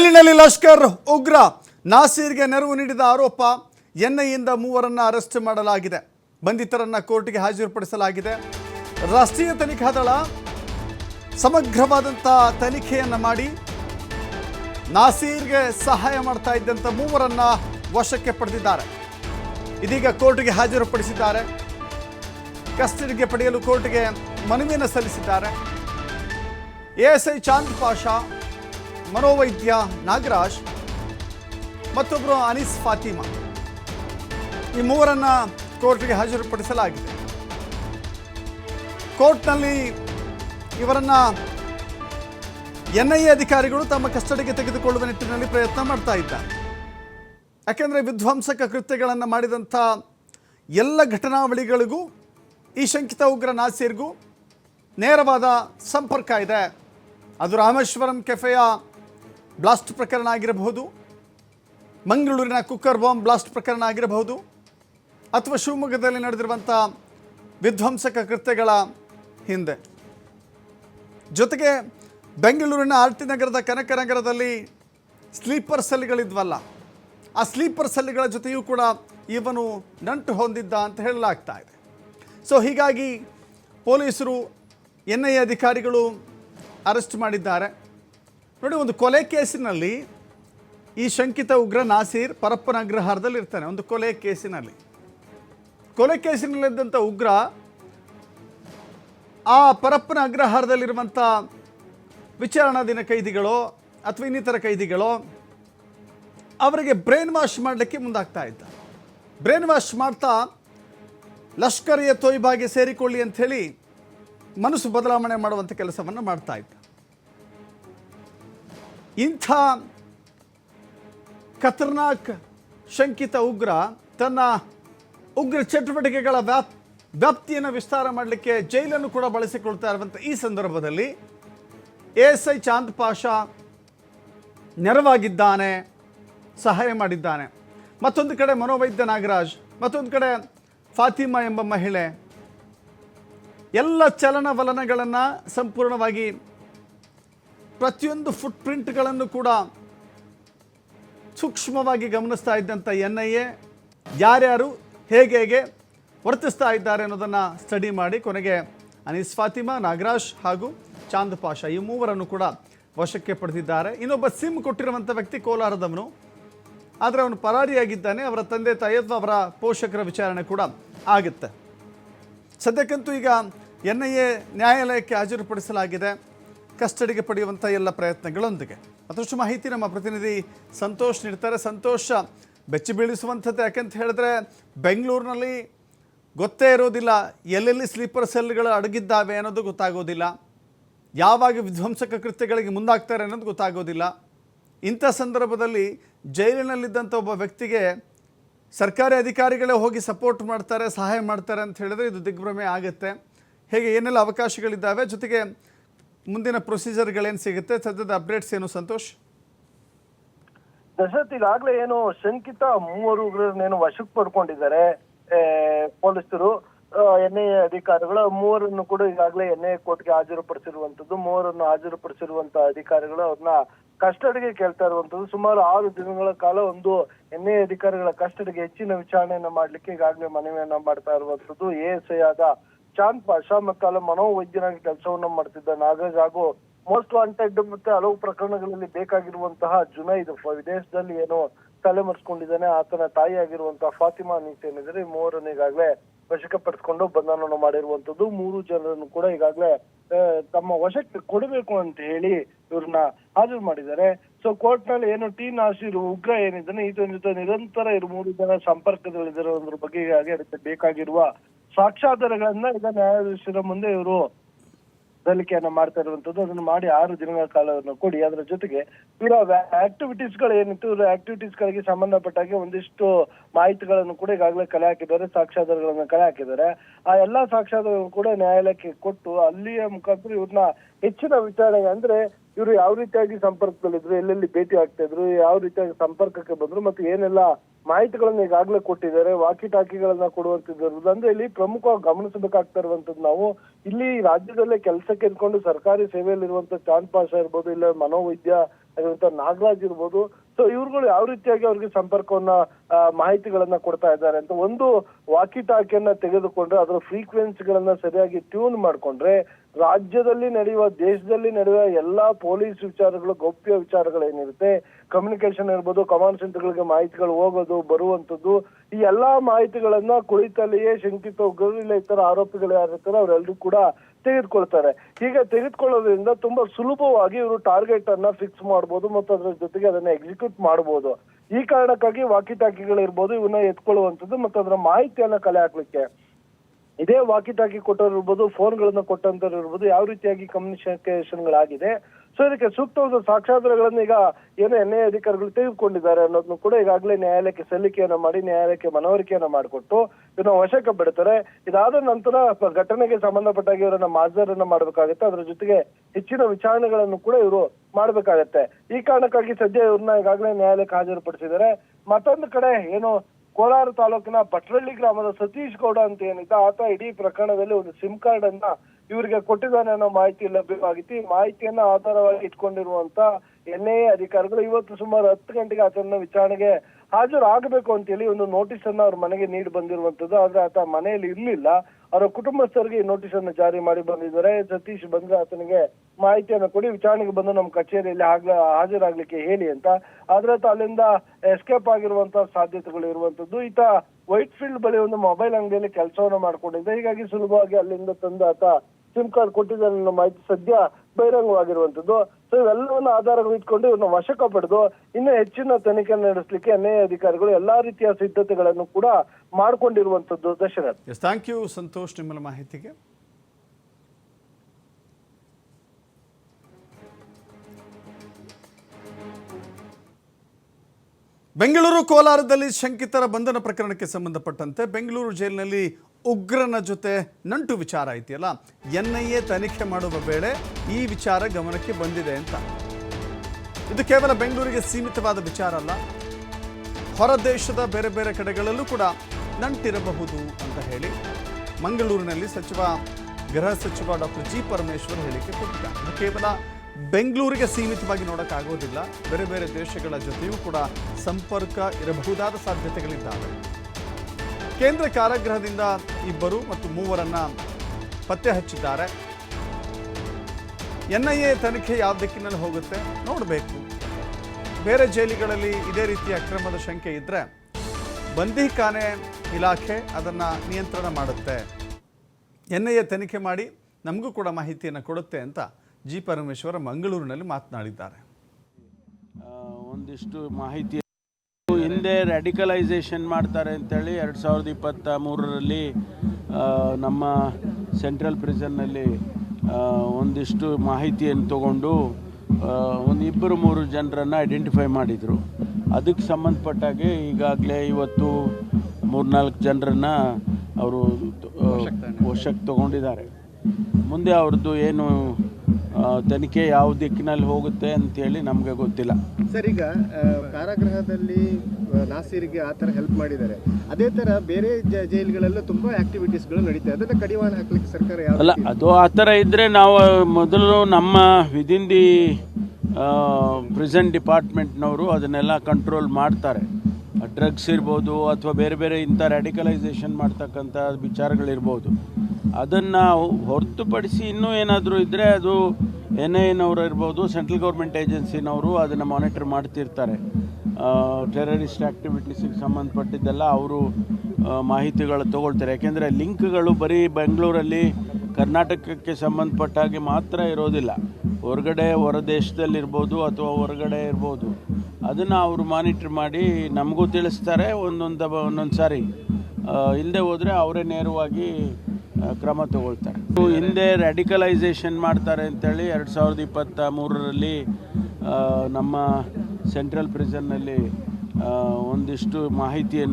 ಜೈಲಿನಲ್ಲಿ ಲಷ್ಕರ್ ಉಗ್ರ ನಾಸೀರ್ಗೆ ನೆರವು ನೀಡಿದ ಆರೋಪ ಎನ್ಐಯಿಂದ ಮೂವರನ್ನ ಅರೆಸ್ಟ್ ಮಾಡಲಾಗಿದೆ. ಬಂಧಿತರನ್ನ ಕೋರ್ಟ್ಗೆ ಹಾಜರುಪಡಿಸಲಾಗಿದೆ. ರಾಷ್ಟ್ರೀಯ ತನಿಖಾ ದಳ ಸಮಗ್ರವಾದಂಥ ತನಿಖೆಯನ್ನು ಮಾಡಿ ನಾಸೀರ್ಗೆ ಸಹಾಯ ಮಾಡ್ತಾ ಇದ್ದಂಥ ಮೂವರನ್ನ ವಶಕ್ಕೆ ಪಡೆದಿದ್ದಾರೆ. ಇದೀಗ ಕೋರ್ಟ್ಗೆ ಹಾಜರುಪಡಿಸಿದ್ದಾರೆ. ಕಸ್ಟಡಿಗೆ ಪಡೆಯಲು ಕೋರ್ಟ್ಗೆ ಮನವಿಯನ್ನು ಸಲ್ಲಿಸಿದ್ದಾರೆ. ಎಎಸ್ಐ ಚಾಂದ್ ಪಾಷಾ ಮನೋವೈದ್ಯ ನಾಗರಾಜ್ ಮತ್ತೊಬ್ಬರು ಅನೀಸ್ ಫಾತಿಮಾ. ಈ ಮೂವರನ್ನ ಕೋರ್ಟ್ಗೆ ಹಾಜರುಪಡಿಸಲಾಗಿದೆ. ಕೋರ್ಟ್ನಲ್ಲಿ ಇವರನ್ನ ಎನ್ಐಎ ಅಧಿಕಾರಿಗಳು ತಮ್ಮ ಕಸ್ಟಡಿಗೆ ತೆಗೆದುಕೊಳ್ಳುವ ನಿಟ್ಟಿನಲ್ಲಿ ಪ್ರಯತ್ನ ಮಾಡ್ತಾ ಇದ್ದಾರೆ. ಯಾಕೆಂದರೆ ವಿಧ್ವಂಸಕ ಕೃತ್ಯಗಳನ್ನು ಮಾಡಿದಂಥ ಎಲ್ಲ ಘಟನಾವಳಿಗಳಿಗೂ, ಈ ಶಂಕಿತ ಉಗ್ರ ನಾಸೀರ್ಗೂ ನೇರವಾದ ಸಂಪರ್ಕ ಇದೆ. ಅದು ರಾಮೇಶ್ವರಂ ಕೆಫೆಯ ಬ್ಲಾಸ್ಟ್ ಪ್ರಕರಣ ಆಗಿರಬಹುದು, ಮಂಗಳೂರಿನ ಕುಕ್ಕರ್ ಬಾಂಬ್ ಬ್ಲಾಸ್ಟ್ ಪ್ರಕರಣ ಆಗಿರಬಹುದು, ಅಥವಾ ಶಿವಮೊಗ್ಗದಲ್ಲಿ ನಡೆದಿರುವಂಥ ವಿಧ್ವಂಸಕ ಕೃತ್ಯಗಳ ಹಿಂದೆ. ಜೊತೆಗೆ ಬೆಂಗಳೂರಿನ ಆರ್ ಟಿ ನಗರದ ಕನಕನಗರದಲ್ಲಿ ಸ್ಲೀಪರ್ ಸೆಲ್ಗಳಿದ್ವಲ್ಲ, ಆ ಸ್ಲೀಪರ್ ಸೆಲ್ಗಳ ಜೊತೆಯೂ ಕೂಡ ಇವನು ನಂಟು ಹೊಂದಿದ್ದ ಅಂತ ಹೇಳಲಾಗ್ತಾ ಇದೆ. ಸೊ ಹೀಗಾಗಿ ಪೊಲೀಸರು ಎನ್ ಐ ಅಧಿಕಾರಿಗಳು ಅರೆಸ್ಟ್ ಮಾಡಿದ್ದಾರೆ. ನೋಡಿ, ಒಂದು ಕೊಲೆ ಕೇಸಿನಲ್ಲಿ ಈ ಶಂಕಿತ ಉಗ್ರ ನಾಸೀರ್ ಪರಪ್ಪನ ಅಗ್ರಹಾರದಲ್ಲಿ ಇರ್ತಾನೆ ಒಂದು ಕೊಲೆ ಕೇಸಿನಲ್ಲಿ. ಕೊಲೆ ಕೇಸಿನಲ್ಲಿದ್ದಂಥ ಉಗ್ರ ಆ ಪರಪ್ಪನ ಅಗ್ರಹಾರದಲ್ಲಿರುವಂಥ ವಿಚಾರಣಾಧೀನ ಕೈದಿಗಳು ಅಥವಾ ಇನ್ನಿತರ ಕೈದಿಗಳು, ಅವರಿಗೆ ಬ್ರೈನ್ ವಾಶ್ ಮಾಡಲಿಕ್ಕೆ ಮುಂದಾಗ್ತಾ ಇದ್ದ. ಬ್ರೈನ್ ವಾಶ್ ಮಾಡ್ತಾ ಲಷ್ಕರಿಯ ತೊಯ್ಬಾಗೆ ಸೇರಿಕೊಳ್ಳಿ ಅಂಥೇಳಿ ಮನಸ್ಸು ಬದಲಾವಣೆ ಮಾಡುವಂಥ ಕೆಲಸವನ್ನು ಮಾಡ್ತಾ ಇದ್ದ. ಇಂಥ ಖತರ್ನಾಕ್ ಶಂಕಿತ ಉಗ್ರ ತನ್ನ ಉಗ್ರ ಚಟುವಟಿಕೆಗಳ ವ್ಯಾಪ್, ವ್ಯಾಪ್ತಿಯನ್ನು ವಿಸ್ತಾರ ಮಾಡಲಿಕ್ಕೆ ಜೈಲನ್ನು ಕೂಡ ಬಳಸಿಕೊಳ್ತಾ ಇರುವಂಥ ಈ ಸಂದರ್ಭದಲ್ಲಿ ಎಸ್ ಐ ಚಾಂದ್ ಪಾಷಾ ನೆರವಾಗಿದ್ದಾನೆ, ಸಹಾಯ ಮಾಡಿದ್ದಾನೆ. ಮತ್ತೊಂದು ಕಡೆ ಮನೋವೈದ್ಯ ನಾಗರಾಜ್, ಮತ್ತೊಂದು ಕಡೆ ಫಾತಿಮಾ ಎಂಬ ಮಹಿಳೆ. ಎಲ್ಲ ಚಲನವಲನಗಳನ್ನು ಸಂಪೂರ್ಣವಾಗಿ ಪ್ರತಿಯೊಂದು ಫುಟ್ ಪ್ರಿಂಟ್ಗಳನ್ನು ಕೂಡ ಸೂಕ್ಷ್ಮವಾಗಿ ಗಮನಿಸ್ತಾ ಇದ್ದಂಥ ಎನ್ ಐ ಎ ಯಾರ್ಯಾರು, ಹೇಗೆ ಹೇಗೆ ವರ್ತಿಸ್ತಾ ಇದ್ದಾರೆ ಅನ್ನೋದನ್ನು ಸ್ಟಡಿ ಮಾಡಿ ಕೊನೆಗೆ ಅನೀಸ್ ಫಾತಿಮಾ, ನಾಗರಾಜ್ ಹಾಗೂ ಚಾಂದ್ ಪಾಷಾ ಈ ಮೂವರನ್ನು ಕೂಡ ವಶಕ್ಕೆ ಪಡೆದಿದ್ದಾರೆ. ಇನ್ನೊಬ್ಬ ಸಿಮ್ ಕೊಟ್ಟಿರುವಂಥ ವ್ಯಕ್ತಿ ಕೋಲಾರದವನು. ಆದರೆ ಅವನು ಪರಾರಿಯಾಗಿದ್ದಾನೆ, ಅವರ ತಂದೆ ತಾಯಿ ಅಥವಾ ಅವರ ಪೋಷಕರ ವಿಚಾರಣೆ ಕೂಡ ಆಗುತ್ತೆ. ಸದ್ಯಕ್ಕಂತೂ ಈಗ ಎನ್ ಐ ಎ ನ್ಯಾಯಾಲಯಕ್ಕೆ ಹಾಜರುಪಡಿಸಲಾಗಿದೆ. ಕಸ್ಟಡಿಗೆ ಪಡೆಯುವಂಥ ಎಲ್ಲ ಪ್ರಯತ್ನಗಳೊಂದಿಗೆ. ಮತ್ತಷ್ಟು ಮಾಹಿತಿ ನಮ್ಮ ಪ್ರತಿನಿಧಿ ಸಂತೋಷ್ ನೀಡ್ತಾರೆ. ಸಂತೋಷ, ಬೆಚ್ಚಿ ಬೀಳಿಸುವಂಥದ್ದು. ಯಾಕೆಂತ ಹೇಳಿದ್ರೆ, ಬೆಂಗಳೂರಿನಲ್ಲಿ ಗೊತ್ತೇ ಇರೋದಿಲ್ಲ ಎಲ್ಲೆಲ್ಲಿ ಸ್ಲೀಪರ್ ಸೆಲ್ಗಳು ಅಡಗಿದ್ದಾವೆ ಅನ್ನೋದು ಗೊತ್ತಾಗೋದಿಲ್ಲ. ಯಾವಾಗ ವಿಧ್ವಂಸಕ ಕೃತ್ಯಗಳಿಗೆ ಮುಂದಾಗ್ತಾರೆ ಅನ್ನೋದು ಗೊತ್ತಾಗೋದಿಲ್ಲ. ಇಂಥ ಸಂದರ್ಭದಲ್ಲಿ ಜೈಲಿನಲ್ಲಿದ್ದಂಥ ಒಬ್ಬ ವ್ಯಕ್ತಿಗೆ ಸರ್ಕಾರಿ ಅಧಿಕಾರಿಗಳೇ ಹೋಗಿ ಸಪೋರ್ಟ್ ಮಾಡ್ತಾರೆ, ಸಹಾಯ ಮಾಡ್ತಾರೆ ಅಂತ ಹೇಳಿದ್ರೆ ಇದು ದಿಗ್ಭ್ರಮೆ ಆಗುತ್ತೆ. ಹೇಗೆ, ಏನೆಲ್ಲ ಅವಕಾಶಗಳಿದ್ದಾವೆ? ಜೊತೆಗೆ ಮುಂದಿನ ಪ್ರೊಸೀಜರ್ಗಳೇನು ಸಿಗುತ್ತೆ? ಸದ್ಯದ ಅಪ್ಡೇಟ್ಸ್ ಏನು, ಸಂತೋಷ್? ದಶರಥ್ ಈಗಾಗಲೇ ಏನು ಶಂಕಿತ ಮೂವರು ಉಗ್ರರನ್ನೇನು ವಶಕ್ಕೆ ಪಡ್ಕೊಂಡಿದ್ದಾರೆ ಪೊಲೀಸರು. ಎನ್ ಐ ಎ ಅಧಿಕಾರಿಗಳು ಮೂವರನ್ನು ಕೂಡ ಈಗಾಗಲೇ ಎನ್ ಐ ಕೋರ್ಟ್ಗೆ ಹಾಜರುಪಡಿಸಿರುವಂತದ್ದು ಮೂವರನ್ನು ಹಾಜರುಪಡಿಸಿರುವಂತ ಅಧಿಕಾರಿಗಳು ಅವ್ರನ್ನ ಕಸ್ಟಡಿಗೆ ಕೇಳ್ತಾ ಇರುವಂತದ್ದು ಸುಮಾರು ಆರು ದಿನಗಳ ಕಾಲ ಒಂದು ಎನ್ ಐ ಅಧಿಕಾರಿಗಳ ಕಸ್ಟಡಿಗೆ ಹೆಚ್ಚಿನ ವಿಚಾರಣೆಯನ್ನು ಮಾಡ್ಲಿಕ್ಕೆ ಈಗಾಗಲೇ ಮನವಿಯನ್ನ ಮಾಡ್ತಾ ಇರುವಂತದ್ದು ಎ ಎಸ್ ಐ ಆದ ಚಾಂದ್ ಪಾಷಾ ಮತ್ತು ಅಲ್ಲಿ ಮನೋವೈದ್ಯನಾಗಿ ಕೆಲಸವನ್ನ ಮಾಡ್ತಿದ್ದ ನಾಗರಾಜ್ ಹಾಗೂ ಮೋಸ್ಟ್ ವಾಂಟೆಡ್ ಮತ್ತೆ ಹಲವು ಪ್ರಕರಣಗಳಲ್ಲಿ ಬೇಕಾಗಿರುವಂತಹ ಜುನೈದ್ ವಿದೇಶದಲ್ಲಿ ಏನು ತಲೆಮರೆಸ್ಕೊಂಡಿದ್ದಾನೆ ಆತನ ತಾಯಿ ಆಗಿರುವಂತಹ ಫಾತಿಮಾ ಅನೀಸ್ ಏನಿದ್ರೆ ಮೂವರನ್ನು ಈಗಾಗಲೇ ವಶಕ್ಕೆ ಪಡಿಸ್ಕೊಂಡು ಬಂಧನವನ್ನು ಮಾಡಿರುವಂತದ್ದು ಮೂರು ಜನರನ್ನು ಕೂಡ ಈಗಾಗಲೇ ತಮ್ಮ ವಶಕ್ಕೆ ಕೊಡಬೇಕು ಅಂತ ಹೇಳಿ ಇವ್ರನ್ನ ಹಾಜರು ಮಾಡಿದ್ದಾರೆ. ಸೊ ಕೋರ್ಟ್ನಲ್ಲಿ ಏನು ಟಿ ನಾಸೀರ್, ಉಗ್ರ ಏನಿದ್ದಾನೆ ಈತನ ಜೊತೆ ನಿರಂತರ ಇರು ಮೂರು ಜನ ಸಂಪರ್ಕದಲ್ಲಿದ್ದರ ಬಗ್ಗೆ ಹಾಗೆ ಅದಕ್ಕೆ ಬೇಕಾಗಿರುವ ಸಾಕ್ಷ್ಯಾಧಾರಗಳನ್ನ ಈಗ ನ್ಯಾಯಾಧೀಶರ ಮುಂದೆ ಇವರು ಸಲ್ಲಿಕೆಯನ್ನ ಮಾಡ್ತಾ ಇರುವಂತದ್ದು. ಅದನ್ನ ಮಾಡಿ ಆರು ದಿನಗಳ ಕಾಲವನ್ನು ಕೊಡಿ. ಅದರ ಜೊತೆಗೆ ಇವರ ಆಕ್ಟಿವಿಟೀಸ್ಗಳು ಏನಿತ್ತು, ಇವರ ಆಕ್ಟಿವಿಟೀಸ್ ಗಳಿಗೆ ಸಂಬಂಧಪಟ್ಟಾಗೆ ಒಂದಿಷ್ಟು ಮಾಹಿತಿಗಳನ್ನು ಕೂಡ ಈಗಾಗಲೇ ಕಲೆ ಹಾಕಿದ್ದಾರೆ, ಸಾಕ್ಷ್ಯಾಧಾರಗಳನ್ನು ಕಲೆ ಹಾಕಿದ್ದಾರೆ. ಆ ಎಲ್ಲಾ ಸಾಕ್ಷ್ಯಾಧಾರಗಳನ್ನು ಕೂಡ ನ್ಯಾಯಾಲಯಕ್ಕೆ ಕೊಟ್ಟು ಅಲ್ಲಿಯ ಮುಖಾಂತರ ಇವ್ರನ್ನ ಹೆಚ್ಚಿನ ವಿಚಾರಣೆ ಅಂದ್ರೆ ಇವರು ಯಾವ ರೀತಿಯಾಗಿ ಸಂಪರ್ಕದಲ್ಲಿದ್ರು, ಎಲ್ಲೆಲ್ಲಿ ಭೇಟಿ ಆಗ್ತಾ ಇದ್ರು ಯಾವ ರೀತಿಯಾಗಿ ಸಂಪರ್ಕಕ್ಕೆ ಬಂದ್ರು ಮತ್ತೆ ಏನೆಲ್ಲ ಮಾಹಿತಿಗಳನ್ನ ಈಗಾಗಲೇ ಕೊಟ್ಟಿದ್ದಾರೆ ವಾಕಿ ಟಾಕಿಗಳನ್ನ ಕೊಡುವಂತಿದ್ದು ಅಂದ್ರೆ ಇಲ್ಲಿ ಪ್ರಮುಖವಾಗಿ ಗಮನಿಸಬೇಕಾಗ್ತಾ ಇರುವಂತದ್ದು ನಾವು ಇಲ್ಲಿ ರಾಜ್ಯದಲ್ಲೇ ಕೆಲಸಕ್ಕೆ ಇದ್ಕೊಂಡು ಸರ್ಕಾರಿ ಸೇವೆಯಲ್ಲಿರುವಂತ ಚಾಂದ್ ಪಾಷಾ ಇರ್ಬೋದು, ಇಲ್ಲ ಮನೋವೈದ್ಯ ಆಗಿರುವಂತ ನಾಗರಾಜ್ ಇರ್ಬೋದು ಸೊ ಇವ್ರುಗಳು ಯಾವ ರೀತಿಯಾಗಿ ಅವ್ರಿಗೆ ಸಂಪರ್ಕವನ್ನ ಮಾಹಿತಿಗಳನ್ನ ಕೊಡ್ತಾ ಇದ್ದಾರೆ ಅಂತ ಒಂದು ವಾಕಿ ಟಾಕಿಯನ್ನ ತೆಗೆದುಕೊಂಡ್ರೆ, ಅದರ ಫ್ರೀಕ್ವೆನ್ಸಿಗಳನ್ನ ಸರಿಯಾಗಿ ಟ್ಯೂನ್ ಮಾಡ್ಕೊಂಡ್ರೆ, ರಾಜ್ಯದಲ್ಲಿ ನಡೆಯುವ, ದೇಶದಲ್ಲಿ ನಡೆಯುವ ಎಲ್ಲಾ ಪೊಲೀಸ್ ವಿಚಾರಗಳು, ಗೌಪ್ಯ ವಿಚಾರಗಳೇನಿರುತ್ತೆ ಕಮ್ಯುನಿಕೇಶನ್ ಇರ್ಬೋದು ಕಮಾಂಡ್ ಸೆಂಟರ್ಗಳಿಗೆ ಮಾಹಿತಿಗಳು ಹೋಗೋದು ಬರುವಂತದ್ದು ಈ ಎಲ್ಲಾ ಮಾಹಿತಿಗಳನ್ನ ಕುಳಿತಲ್ಲಿಯೇ ಶಂಕಿತ ಉಗ್ರರು ಇಲ್ಲ ಇತರ ಆರೋಪಿಗಳು ಯಾರಿರ್ತಾರೆ ಅವರೆಲ್ಲರೂ ಕೂಡ ತೆಗೆದುಕೊಳ್ತಾರೆ. ಹೀಗೆ ತೆಗೆದುಕೊಳ್ಳೋದ್ರಿಂದ ತುಂಬಾ ಸುಲಭವಾಗಿ ಇವರು ಟಾರ್ಗೆಟ್ ಅನ್ನ ಫಿಕ್ಸ್ ಮಾಡಬಹುದು ಮತ್ತು ಅದರ ಜೊತೆಗೆ ಅದನ್ನ ಎಕ್ಸಿಕ್ಯೂಟ್ ಮಾಡಬಹುದು ಈ ಕಾರಣಕ್ಕಾಗಿ ವಾಕಿ ಟಾಕಿಗಳಿರ್ಬೋದು ಇವನ್ನ ಎತ್ಕೊಳ್ಳುವಂಥದ್ದು ಮತ್ತು ಅದರ ಮಾಹಿತಿಯನ್ನ ಕಲೆ ಹಾಕ್ಲಿಕ್ಕೆ. ಇದೇ ವಾಕಿ ಟಾಕಿ ಕೊಟ್ಟವ್ರು ಇರ್ಬೋದು, ಫೋನ್ಗಳನ್ನ ಕೊಟ್ಟಂತವ್ರು ಇರ್ಬೋದು, ಯಾವ ರೀತಿಯಾಗಿ ಕಮ್ಯುನಿಕೇಶನ್ಗಳಾಗಿದೆ ಸೊ ಇದಕ್ಕೆ ಸೂಕ್ತವಾದ ಸಾಕ್ಷ್ಯಾಧಾರಗಳನ್ನು ಈಗ ಏನು ಎನ್ ಐ ಅಧಿಕಾರಿಗಳು ತೆಗೆದುಕೊಂಡಿದ್ದಾರೆ ಅನ್ನೋದನ್ನು ಕೂಡ ಈಗಾಗಲೇ ನ್ಯಾಯಾಲಯಕ್ಕೆ ಸಲ್ಲಿಕೆಯನ್ನು ಮಾಡಿ ನ್ಯಾಯಾಲಯಕ್ಕೆ ಮನವರಿಕೆಯನ್ನು ಮಾಡಿಕೊಟ್ಟು ಇದನ್ನು ವಶಕ್ಕೆ ಬಿಡ್ತಾರೆ ಇದಾದ ನಂತರ ಘಟನೆಗೆ ಸಂಬಂಧಪಟ್ಟಾಗಿ ಇವರನ್ನ ಮಾಜರನ್ನ ಮಾಡ್ಬೇಕಾಗತ್ತೆ. ಅದ್ರ ಜೊತೆಗೆ ಹೆಚ್ಚಿನ ವಿಚಾರಣೆಗಳನ್ನು ಕೂಡ ಇವರು ಮಾಡ್ಬೇಕಾಗತ್ತೆ. ಈ ಕಾರಣಕ್ಕಾಗಿ ಸದ್ಯ ಇವ್ರನ್ನ ಈಗಾಗಲೇ ನ್ಯಾಯಾಲಯಕ್ಕೆ ಹಾಜರುಪಡಿಸಿದ್ದಾರೆ. ಮತ್ತೊಂದು ಕಡೆ ಏನು ಕೋಲಾರ ತಾಲೂಕಿನ ಪಟ್ರಳ್ಳಿ ಗ್ರಾಮದ ಸತೀಶ್ ಗೌಡ ಅಂತ ಏನಿದ್ದ, ಆತ ಇಡೀ ಪ್ರಕರಣದಲ್ಲಿ ಒಂದು ಸಿಮ್ ಕಾರ್ಡ್ ಅನ್ನ ಇವರಿಗೆ ಕೊಟ್ಟಿದ್ದಾನೆ ಅನ್ನೋ ಮಾಹಿತಿ ಲಭ್ಯವಾಗಿತ್ತು. ಈ ಮಾಹಿತಿಯನ್ನ ಆಧಾರವಾಗಿ ಇಟ್ಕೊಂಡಿರುವಂತ ಎನ್ ಐ ಎ ಅಧಿಕಾರಿಗಳು ಇವತ್ತು ಸುಮಾರು ಹತ್ತು ಗಂಟೆಗೆ ಆತನ ವಿಚಾರಣೆಗೆ ಹಾಜರಾಗಬೇಕು ಅಂತೇಳಿ ಒಂದು ನೋಟಿಸ್ ಅನ್ನ ಅವ್ರ ಮನೆಗೆ ನೀಡಿ ಬಂದಿರುವಂತದ್ದು ಆದ್ರೆ ಆತ ಮನೆಯಲ್ಲಿ ಇರ್ಲಿಲ್ಲ. ಅವರ ಕುಟುಂಬಸ್ಥರಿಗೆ ಈ ನೋಟಿಸ್ ಅನ್ನು ಜಾರಿ ಮಾಡಿ ಬಂದಿದ್ದಾರೆ. ಸತೀಶ್ ಬಂದ್ರೆ ಆತನಿಗೆ ಮಾಹಿತಿಯನ್ನು ಕೊಡಿ, ವಿಚಾರಣೆಗೆ ಬಂದು ನಮ್ಮ ಕಚೇರಿಯಲ್ಲಿ ಆಗ್ಲ, ಹಾಜರಾಗ್ಲಿಕ್ಕೆ ಹೇಳಿ ಅಂತ. ಆದ್ರೆ ಆತ ಅಲ್ಲಿಂದ ಎಸ್ಕೇಪ್ ಆಗಿರುವಂತ ಸಾಧ್ಯತೆಗಳು ಇರುವಂತದ್ದು ಈತ ವೈಟ್ ಫೀಲ್ಡ್ ಬಳಿ ಒಂದು ಮೊಬೈಲ್ ಅಂಗಡಿಯಲ್ಲಿ ಕೆಲಸವನ್ನು ಮಾಡ್ಕೊಂಡಿದ್ದ. ಹೀಗಾಗಿ ಸುಲಭವಾಗಿ ಅಲ್ಲಿಂದ ತಂದು ಆತ ಸಿಮ್ ಕಾರ್ಡ್ ಕೊಟ್ಟಿದ್ದಾರೆ ಅನ್ನೋ ಮಾಹಿತಿ ಸದ್ಯ ಬಹಿರಂಗವಾಗಿರುವಂತದ್ದು ಸೊ ಇವೆಲ್ಲವನ್ನ ಆಧಾರಗಳು ಇಟ್ಕೊಂಡು ಇವ್ರನ್ನ ವಶಕ ಪಡೆದು ಇನ್ನೂ ಹೆಚ್ಚಿನ ತನಿಖೆ ನಡೆಸಲಿಕ್ಕೆ ಎನ್ಐಎ ಅಧಿಕಾರಿಗಳು ಎಲ್ಲಾ ರೀತಿಯ ಸಿದ್ಧತೆಗಳನ್ನು ಕೂಡ ಮಾಡಿಕೊಂಡಿರುವಂತದ್ದು ದಶರಥ್. ಥ್ಯಾಂಕ್ ಯು ಸಂತೋಷ್ ನಿಮ್ಮ ಮಾಹಿತಿಗೆ. ಬೆಂಗಳೂರು ಕೋಲಾರದಲ್ಲಿ ಶಂಕಿತರ ಬಂಧನ ಪ್ರಕರಣಕ್ಕೆ ಸಂಬಂಧಪಟ್ಟಂತೆ ಬೆಂಗಳೂರು ಜೈಲಿನಲ್ಲಿ ಉಗ್ರನ ಜೊತೆ ನಂಟು ವಿಚಾರ ಇದೆಯಲ್ಲ ಎನ್ ಐ ಎ ತನಿಖೆ ಮಾಡುವ ವೇಳೆ ಈ ವಿಚಾರ ಗಮನಕ್ಕೆ ಬಂದಿದೆ ಅಂತ. ಇದು ಕೇವಲ ಬೆಂಗಳೂರಿಗೆ ಸೀಮಿತವಾದ ವಿಚಾರ ಅಲ್ಲ. ಹೊರ ದೇಶದ ಬೇರೆ ಬೇರೆ ಕಡೆಗಳಲ್ಲೂ ಕೂಡ ನಂಟಿರಬಹುದು ಅಂತ ಹೇಳಿ ಮಂಗಳೂರಿನಲ್ಲಿ ಸಚಿವ, ಗೃಹ ಸಚಿವ ಡಾಕ್ಟರ್ ಜಿ ಪರಮೇಶ್ವರ್ ಹೇಳಿಕೆ ಕೊಟ್ಟಿದ್ದಾರೆ. ಕೇವಲ ಬೆಂಗಳೂರಿಗೆ ಸೀಮಿತವಾಗಿ ನೋಡೋಕ್ಕಾಗೋದಿಲ್ಲ. ಬೇರೆ ಬೇರೆ ದೇಶಗಳ ಜೊತೆಯೂ ಕೂಡ ಸಂಪರ್ಕ ಇರಬಹುದಾದ ಸಾಧ್ಯತೆಗಳಿದ್ದಾವೆ. ಕೇಂದ್ರ ಕಾರಾಗೃಹದಿಂದ ಇಬ್ಬರು ಮತ್ತು ಮೂವರನ್ನ ಪತ್ತೆ ಹಚ್ಚಿದ್ದಾರೆ. ಎನ್ಐಎ ತನಿಖೆ ಯಾವ ದಿಕ್ಕಿನಲ್ಲಿ ಹೋಗುತ್ತೆ ನೋಡಬೇಕು. ಬೇರೆ ಜೈಲುಗಳಲ್ಲಿ ಇದೇ ರೀತಿಯ ಅಕ್ರಮದ ಶಂಕೆ ಇದ್ದರೆ ಬಂದಿಖಾನೆ ಇಲಾಖೆ ಅದನ್ನು ನಿಯಂತ್ರಣ ಮಾಡುತ್ತೆ. ಎನ್ ತನಿಖೆ ಮಾಡಿ ನಮಗೂ ಕೂಡ ಮಾಹಿತಿಯನ್ನು ಕೊಡುತ್ತೆ ಅಂತ ಜಿ ಪರಮೇಶ್ವರ ಮಂಗಳೂರಿನಲ್ಲಿ ಮಾತನಾಡಿದ್ದಾರೆ. ಒಂದಿಷ್ಟು ಮಾಹಿತಿ ಹಿಂದೆ ರ್ಯಾಡಿಕಲೈಸೇಷನ್ ಮಾಡ್ತಾರೆ ಅಂತೇಳಿ ಎರಡು ಸಾವಿರದ ಇಪ್ಪತ್ತ ಮೂರರಲ್ಲಿ ನಮ್ಮ ಸೆಂಟ್ರಲ್ ಪ್ರಿಸನ್ನಲ್ಲಿ ಒಂದಿಷ್ಟು ಮಾಹಿತಿಯನ್ನು ತಗೊಂಡು ಒಂದು ಇಬ್ಬರು ಮೂರು ಜನರನ್ನು ಐಡೆಂಟಿಫೈ ಮಾಡಿದರು. ಅದಕ್ಕೆ ಸಂಬಂಧಪಟ್ಟಾಗೆ ಈಗಾಗಲೇ ಇವತ್ತು ಮೂರ್ನಾಲ್ಕು ಜನರನ್ನು ಅವರು ವಶಕ್ಕೆ ತಗೊಂಡಿದ್ದಾರೆ. ಮುಂದೆ ಅವ್ರದ್ದು ಏನು ತನಿಖೆ ಯಾವ ದಿಕ್ಕಿನಲ್ಲಿ ಹೋಗುತ್ತೆ ಅಂತೇಳಿ ನಮಗೆ ಗೊತ್ತಿಲ್ಲ. ಸರ್ ಈಗ ಕಾರಾಗೃಹದಲ್ಲಿ ನಾಸೀರಿಗೆ ಆ ಥರ ಹೆಲ್ಪ್ ಮಾಡಿದ್ದಾರೆ. ಅದೇ ಥರ ಬೇರೆ ಜೈಲುಗಳಲ್ಲೂ ತುಂಬ ಆ್ಯಕ್ಟಿವಿಟೀಸ್ಗಳು ನಡೆಯುತ್ತೆ ಅದನ್ನು ಕಡಿವಾಣ ಹಾಕ್ಲಿಕ್ಕೆ ಸರ್ಕಾರ ಅಲ್ಲ ಅದು ಆ ಥರ ಇದ್ದರೆ ನಾವು ಮೊದಲು ನಮ್ಮ ವಿದಿನ್ ದಿ ಪ್ರಿಸನ್ ಡಿಪಾರ್ಟ್ಮೆಂಟ್ನವರು ಅದನ್ನೆಲ್ಲ ಕಂಟ್ರೋಲ್ ಮಾಡ್ತಾರೆ. ಡ್ರಗ್ಸ್ ಇರ್ಬೋದು ಅಥವಾ ಬೇರೆ ಬೇರೆ ಇಂಥ ರ್ಯಾಡಿಕಲೈಸೇಷನ್ ಮಾಡ್ತಕ್ಕಂಥ ವಿಚಾರಗಳಿರ್ಬೋದು. ಅದನ್ನು ಹೊರತುಪಡಿಸಿ ಇನ್ನೂ ಏನಾದರೂ ಇದ್ದರೆ ಅದು ಎನ್ ಐ ಎನವರು ಇರ್ಬೋದು, ಸೆಂಟ್ರಲ್ ಗೌರ್ಮೆಂಟ್ ಏಜೆನ್ಸಿನವರು ಅದನ್ನು ಮಾನಿಟರ್ ಮಾಡ್ತಿರ್ತಾರೆ. ಟೆರರಿಸ್ಟ್ ಆ್ಯಕ್ಟಿವಿಟೀಸಿಗೆ ಸಂಬಂಧಪಟ್ಟಿದ್ದೆಲ್ಲ ಅವರು ಮಾಹಿತಿಗಳು ತಗೊಳ್ತಾರೆ. ಯಾಕೆಂದರೆ ಲಿಂಕ್ಗಳು ಬರೀ ಬೆಂಗಳೂರಲ್ಲಿ ಕರ್ನಾಟಕಕ್ಕೆ ಸಂಬಂಧಪಟ್ಟ ಹಾಗೆ ಮಾತ್ರ ಇರೋದಿಲ್ಲ. ಹೊರಗಡೆ, ಹೊರ ದೇಶದಲ್ಲಿರ್ಬೋದು ಅಥವಾ ಹೊರಗಡೆ ಇರ್ಬೋದು. ಅದನ್ನು ಅವರು ಮಾನಿಟ್ರ್ ಮಾಡಿ ನಮಗೂ ತಿಳಿಸ್ತಾರೆ ಒಂದೊಂದು ಒಂದೊಂದು ಸಾರಿ ಇಲ್ಲದೆ ಹೋದರೆ ಅವರೇ ನೇರವಾಗಿ ಕ್ರಮ ತಗೊಳ್ತಾರೆ. ಹಿಂದೆ ರೆಡಿಕಲೈಸೇಷನ್ ಮಾಡ್ತಾರೆ ಅಂತೇಳಿ ಎರಡು ಸಾವಿರದ ಇಪ್ಪತ್ತ ಮೂರರಲ್ಲಿ ನಮ್ಮ ಸೆಂಟ್ರಲ್ ಪ್ರಿಸನ್ನಲ್ಲಿ ಒಂದಿಷ್ಟು ಮಾಹಿತಿಯನ್ನು